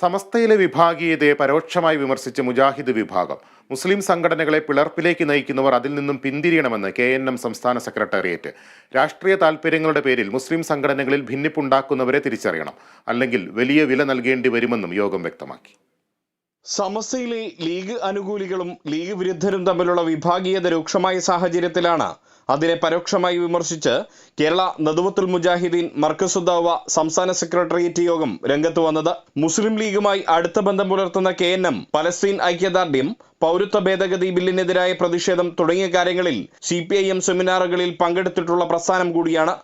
സമസ്തയിലെ വിഭാഗീയതയെ പരോക്ഷമായി വിമർശിച്ച് മുജാഹിദ് വിഭാഗം. മുസ്ലിം സംഘടനകളെ പിളർപ്പിലേക്ക് നയിക്കുന്നവർ അതിൽ നിന്നും പിന്തിരിയണമെന്ന് കെ എൻ എം സംസ്ഥാന സെക്രട്ടേറിയറ്റ്. രാഷ്ട്രീയ താൽപര്യങ്ങളുടെ പേരിൽ മുസ്ലിം സംഘടനകളിൽ ഭിന്നിപ്പുണ്ടാക്കുന്നവരെ തിരിച്ചറിയണം. അല്ലെങ്കിൽ വലിയ വില നൽകേണ്ടി വരുമെന്നും യോഗം വ്യക്തമാക്കി. സമസ്തയിലെ ലീഗ് അനുകൂലികളും ലീഗ് വിരുദ്ധരും തമ്മിലുള്ള വിഭാഗീയത രൂക്ഷമായ സാഹചര്യത്തിലാണ് അതിനെ പരോക്ഷമായി വിമർശിച്ച് കേരള നദുവത്തുൽ മുജാഹിദീൻ മർക്കസുദ്ദാവ സംസ്ഥാന സെക്രട്ടേറിയറ്റ് യോഗം രംഗത്ത് വന്നത്. മുസ്ലിം ലീഗുമായി അടുത്ത ബന്ധം പുലർത്തുന്ന കെ പലസ്തീൻ ഐക്യദാർഢ്യം പൗരത്വ ഭേദഗതി ബില്ലിനെതിരായ പ്രതിഷേധം തുടങ്ങിയ കാര്യങ്ങളിൽ സി സെമിനാറുകളിൽ പങ്കെടുത്തിട്ടുള്ള പ്രസ്ഥാനം കൂടിയാണ്.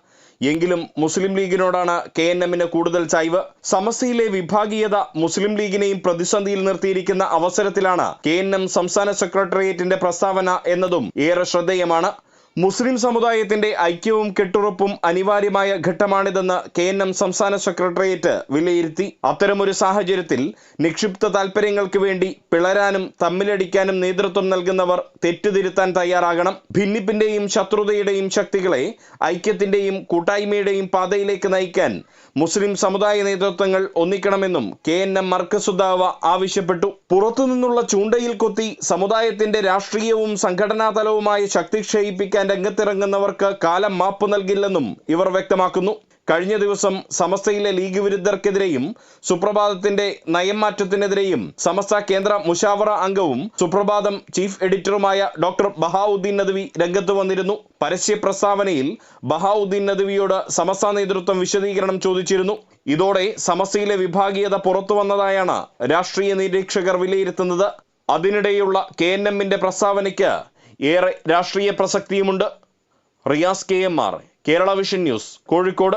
എങ്കിലും മുസ്ലിം ലീഗിനോടാണ് കെ എൻ എമ്മിന് കൂടുതൽ ചായ്വ്. സമസ്തയിലെ വിഭാഗീയത മുസ്ലിം ലീഗിനെയും പ്രതിസന്ധിയിൽ നിർത്തിയിരിക്കുന്ന അവസരത്തിലാണ് കെ എൻ എം സംസ്ഥാന സെക്രട്ടേറിയറ്റിന്റെ പ്രസ്താവന എന്നതും ഏറെ ശ്രദ്ധേയമാണ്. മുസ്ലിം സമുദായത്തിന്റെ ഐക്യവും കെട്ടുറപ്പും അനിവാര്യമായ ഘട്ടമാണിതെന്ന് കെ എൻ എം സംസ്ഥാന സെക്രട്ടേറിയറ്റ് വിലയിരുത്തി. അത്തരമൊരു സാഹചര്യത്തിൽ നിക്ഷിപ്ത താൽപര്യങ്ങൾക്ക് വേണ്ടി പിളരാനും തമ്മിലടിക്കാനും നേതൃത്വം നൽകുന്നവർ തെറ്റുതിരുത്താൻ തയ്യാറാകണം. ഭിന്നിപ്പിന്റെയും ശത്രുതയുടെയും ശക്തികളെ ഐക്യത്തിന്റെയും കൂട്ടായ്മയുടെയും പാതയിലേക്ക് നയിക്കാൻ മുസ്ലിം സമുദായ നേതൃത്വങ്ങൾ ഒന്നിക്കണമെന്നും കെ എൻ എം മർക്കസുദാവ ആവശ്യപ്പെട്ടു. പുറത്തുനിന്നുള്ള ചൂണ്ടയിൽ കൊത്തി സമുദായത്തിന്റെ രാഷ്ട്രീയവും സംഘടനാ തലവുമായ ശക്തി ക്ഷയിപ്പിക്കാൻ രംഗത്തിറങ്ങുന്നവർക്ക് കാലം മാപ്പ് നൽകില്ലെന്നും ഇവർ വ്യക്തമാക്കുന്നു. കഴിഞ്ഞ ദിവസം സമസ്തയിലെ ലീഗ് വിരുദ്ധർക്കെതിരെയും സുപ്രഭാതത്തിന്റെ നയം മാറ്റത്തിനെതിരെയും സമസ്ത കേന്ദ്ര മുഷാവറ അംഗവും സുപ്രഭാതം ചീഫ് എഡിറ്ററുമായ ഡോക്ടർ ബഹാവുദ്ദീൻ നദ്വി രംഗത്ത് വന്നിരുന്നു. പരസ്യ പ്രസ്താവനയിൽ ബഹാവുദ്ദീൻ നദ്വിയോട് സമസ്ത നേതൃത്വം വിശദീകരണം ചോദിച്ചിരുന്നു. ഇതോടെ സമസ്തയിലെ വിഭാഗീയത പുറത്തു വന്നതായാണ് രാഷ്ട്രീയ നിരീക്ഷകർ വിലയിരുത്തുന്നത്. അതിനിടെയുള്ള കെ എൻ എമ്മിന്റെ പ്രസ്താവനയ്ക്ക് ഏറെ രാഷ്ട്രീയ പ്രസക്തിയുമുണ്ട്. Riyas K M R Kerala vision news Kozhikode.